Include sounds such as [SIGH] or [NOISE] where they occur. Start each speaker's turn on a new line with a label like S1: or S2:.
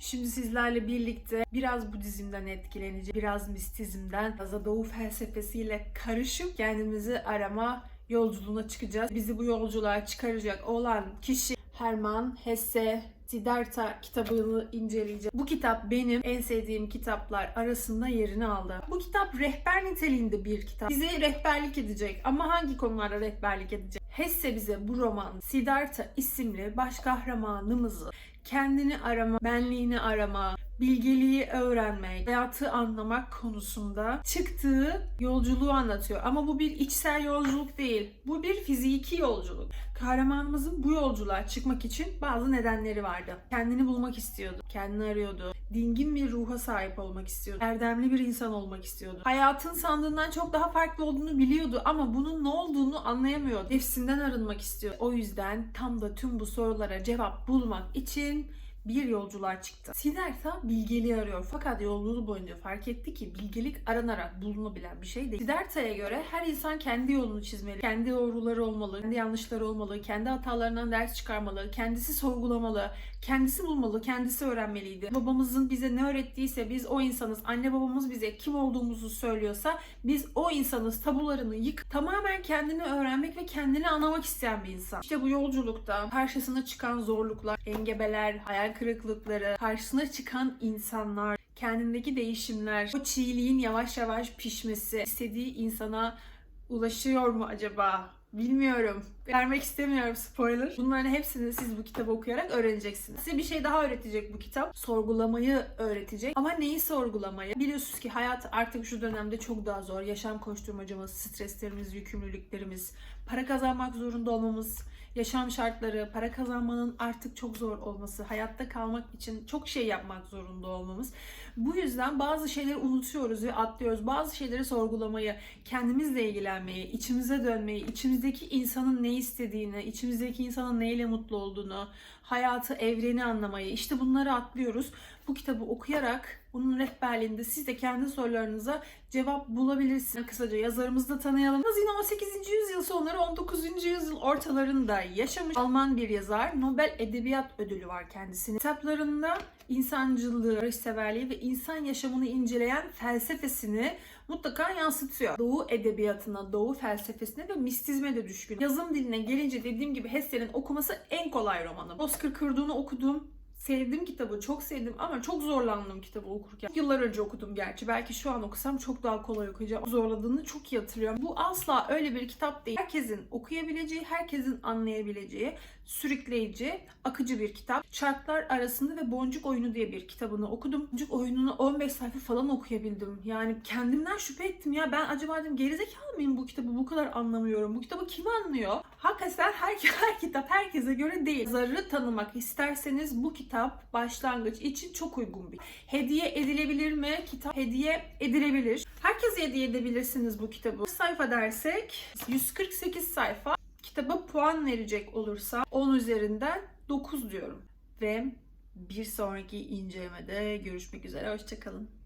S1: Şimdi sizlerle birlikte biraz Budizm'den etkileneceğiz, biraz mistizmden, biraz Doğu felsefesiyle karışıp kendimizi arama yolculuğuna çıkacağız. Bizi bu yolculuğa çıkaracak olan kişi Hermann Hesse Siddhartha kitabını inceleyeceğiz. Bu kitap benim en sevdiğim kitaplar arasında yerini aldı. Bu kitap rehber niteliğinde bir kitap. Bize rehberlik edecek ama hangi konularda rehberlik edecek? Hesse bize bu roman Siddhartha isimli baş kahramanımızı kendini arama, benliğini arama, bilgeliği öğrenmek, hayatı anlamak konusunda çıktığı yolculuğu anlatıyor. Ama bu bir içsel yolculuk değil. Bu bir fiziki yolculuk. Kahramanımızın bu yolculuğa çıkmak için bazı nedenleri vardı. Kendini bulmak istiyordu. Kendini arıyordu. Dingin bir ruha sahip olmak istiyordu. Erdemli bir insan olmak istiyordu. Hayatın sandığından çok daha farklı olduğunu biliyordu ama bunun ne olduğunu anlayamıyordu. Nefsinden arınmak istiyor. O yüzden tam da tüm bu sorulara cevap bulmak için bir yolculuğa çıktı. Siddhartha bilgeliği arıyor fakat yolculuğu boyunca fark etti ki bilgelik aranarak bulunabilen bir şey değil. Siddhartha'ya göre her insan kendi yolunu çizmeli, kendi doğruları olmalı, kendi yanlışları olmalı, kendi hatalarından ders çıkarmalı, kendisi sorgulamalı, kendisi bulmalı, kendisi öğrenmeliydi. Babamızın bize ne öğrettiyse biz o insanız. Anne babamız bize kim olduğumuzu söylüyorsa biz o insanız. Tabularını yık. Tamamen kendini öğrenmek ve kendini anlamak isteyen bir insan. İşte bu yolculukta karşısına çıkan zorluklar, engebeler, hayal kırıklıkları, karşısına çıkan insanlar, kendindeki değişimler, o çiğliğin yavaş yavaş pişmesi, istediği insana ulaşıyor mu acaba? Bilmiyorum. Vermek istemiyorum spoiler. Bunların hepsini siz bu kitabı okuyarak öğreneceksiniz. Size bir şey daha öğretecek bu kitap. Sorgulamayı öğretecek. Ama neyi sorgulamayı? Biliyorsunuz ki hayat artık şu dönemde çok daha zor. Yaşam koşturmacamız, streslerimiz, yükümlülüklerimiz, para kazanmak zorunda olmamız, yaşam şartları, para kazanmanın artık çok zor olması, hayatta kalmak için çok şey yapmak zorunda olmamız. Bu yüzden bazı şeyleri unutuyoruz ve atlıyoruz. Bazı şeyleri sorgulamayı, kendimizle ilgilenmeyi, içimize dönmeyi, içimizdeki insanın ne istediğini, içimizdeki insanın neyle mutlu olduğunu, hayatı, evreni anlamayı, işte bunları atlıyoruz. Bu kitabı okuyarak bunun rehberliğinde siz de kendi sorularınıza cevap bulabilirsiniz. Kısaca yazarımızı da tanıyalım. Yine 18. yüzyıl sonları 19. yüzyıl ortalarında yaşamış Alman bir yazar. Nobel Edebiyat Ödülü var kendisinin. Kitaplarında insancılığı, barışseverliği ve insan yaşamını inceleyen felsefesini mutlaka yansıtıyor. Doğu edebiyatına, doğu felsefesine ve mistizme de düşkün. Yazım diline gelince dediğim gibi Hesse'nin okuması en kolay romanı. Oscar Kırduğunu okudum. Sevdim kitabı, çok sevdim ama çok zorlandım kitabı okurken. Yıllar önce okudum gerçi. Belki şu an okusam çok daha kolay okuyacağım. Zorladığını çok iyi hatırlıyorum. Bu asla öyle bir kitap değil. Herkesin okuyabileceği, herkesin anlayabileceği, sürükleyici, akıcı bir kitap. Çarklar arasında ve Boncuk Oyunu diye bir kitabını okudum. Boncuk Oyunu'nu 15 sayfa falan okuyabildim. Yani kendimden şüphe ettim ya. Ben acaba dedim gerizekalı mıyım bu kitabı bu kadar anlamıyorum. Bu kitabı kim anlıyor? Hakikaten her, [LAUGHS] her kitap herkese göre değil. Yazarı tanımak isterseniz bu kitap başlangıç için çok uygun bir. Hediye edilebilir mi? Kitap hediye edilebilir. Herkese hediye edebilirsiniz bu kitabı. Sayfa dersek 148 sayfa. Kitaba puan verecek olursa 10 üzerinden 9 diyorum. Ve bir sonraki incelemede görüşmek üzere. Hoşçakalın.